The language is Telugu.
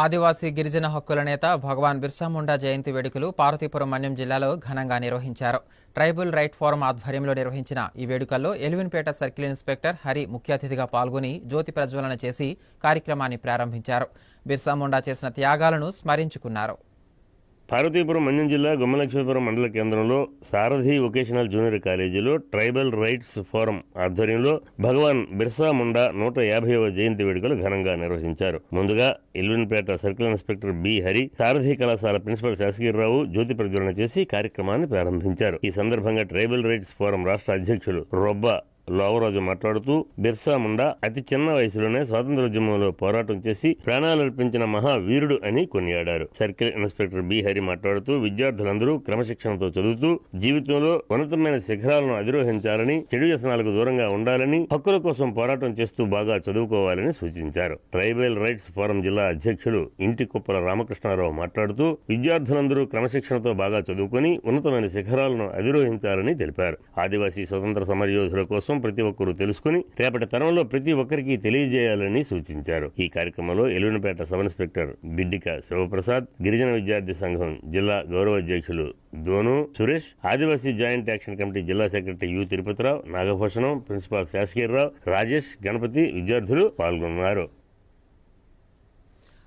ఆదివాసీ గిరిజన హక్కుల నేత భగవాన్ బిర్సాముండా జయంతి వేడుకలు పార్వతీపురం మన్యం జిల్లాలో ఘనంగా నిర్వహించారు. ట్రైబల్ రైట్ ఫోరం ఆధ్వర్యంలో నిర్వహించిన ఈ వేడుకల్లో ఎలివిన్పేట సర్కిల్ ఇన్స్పెక్టర్ హరి ముఖ్య అతిథిగా పాల్గొని జ్యోతి ప్రజ్వలన చేసి కార్యక్రమాన్ని ప్రారంభించారు. బిర్సాముండా చేసిన త్యాగాలను స్మరించుకున్నారు. పార్వతీపురం మన్యం జిల్లా గుమ్మలక్ష్మీపురం మండల కేంద్రంలో సారథి వొకేషనల్ జూనియర్ కాలేజీలో ట్రైబల్ రైట్స్ ఫోరం ఆధ్వర్యంలో భగవాన్ బిర్సా ముండా నూట యాభైవ జయంతి వేడుకలు ఘనంగా నిర్వహించారు. ముందుగా Elwinpeta circle inspector B Hari Sarathi కళాశాల ప్రిన్సిపల్ శాసగిరిరావు జ్యోతి ప్రజ్వలన చేసి కార్యక్రమాన్ని ప్రారంభించారు. ఈ సందర్భంగా ట్రైబల్ రైట్స్ ఫోరం రాష్ట్ర అధ్యక్షులు రొబ్బ లోవరాజు మాట్లాడుతూ బిర్సా ముండా అతి చిన్న వయసులోనే స్వాతంత్రోద్యమంలో పోరాటం చేసి ప్రాణాలర్పించిన మహావీరుడు అని కొనియాడారు. Circle inspector B. హరి మాట్లాడుతూ విద్యార్థులందరూ క్రమశిక్షణతో చదువుతూ జీవితంలో ఉన్నతమైన శిఖరాలను అధిరోహించాలని చెడు వ్యసనాలకు దూరంగా ఉండాలని హక్కుల కోసం పోరాటం చేస్తూ బాగా చదువుకోవాలని సూచించారు. ట్రైబల్ రైట్స్ ఫోరం జిల్లా అధ్యక్షుడు ఇంటి కుప్పల రామకృష్ణారావు మాట్లాడుతూ విద్యార్థులందరూ క్రమశిక్షణతో బాగా చదువుకొని ఉన్నతమైన శిఖరాలను అధిరోహించాలని తెలిపారు. ఆదివాసీ స్వతంత్ర సమరయోధుల కోసం ప్రతి ఒక్కరూ తెలుసుకుని రేపటి తరంలో ప్రతి ఒక్కరికి తెలియజేయాలని సూచించారు. ఈ కార్యక్రమంలో ఎలువనపేట సబ్ ఇన్స్పెక్టర్ బిడ్డిక శివప్రసాద్ గిరిజన విద్యార్థి సంఘం జిల్లా గౌరవ అధ్యక్షులు దోను సురేష్ ఆదివాసీ జాయింట్ యాక్షన్ కమిటీ జిల్లా secretary U Tirupatirao Nagabhushanam principal Sasagirirao Rajesh Ganapati విద్యార్థులు పాల్గొన్నారు.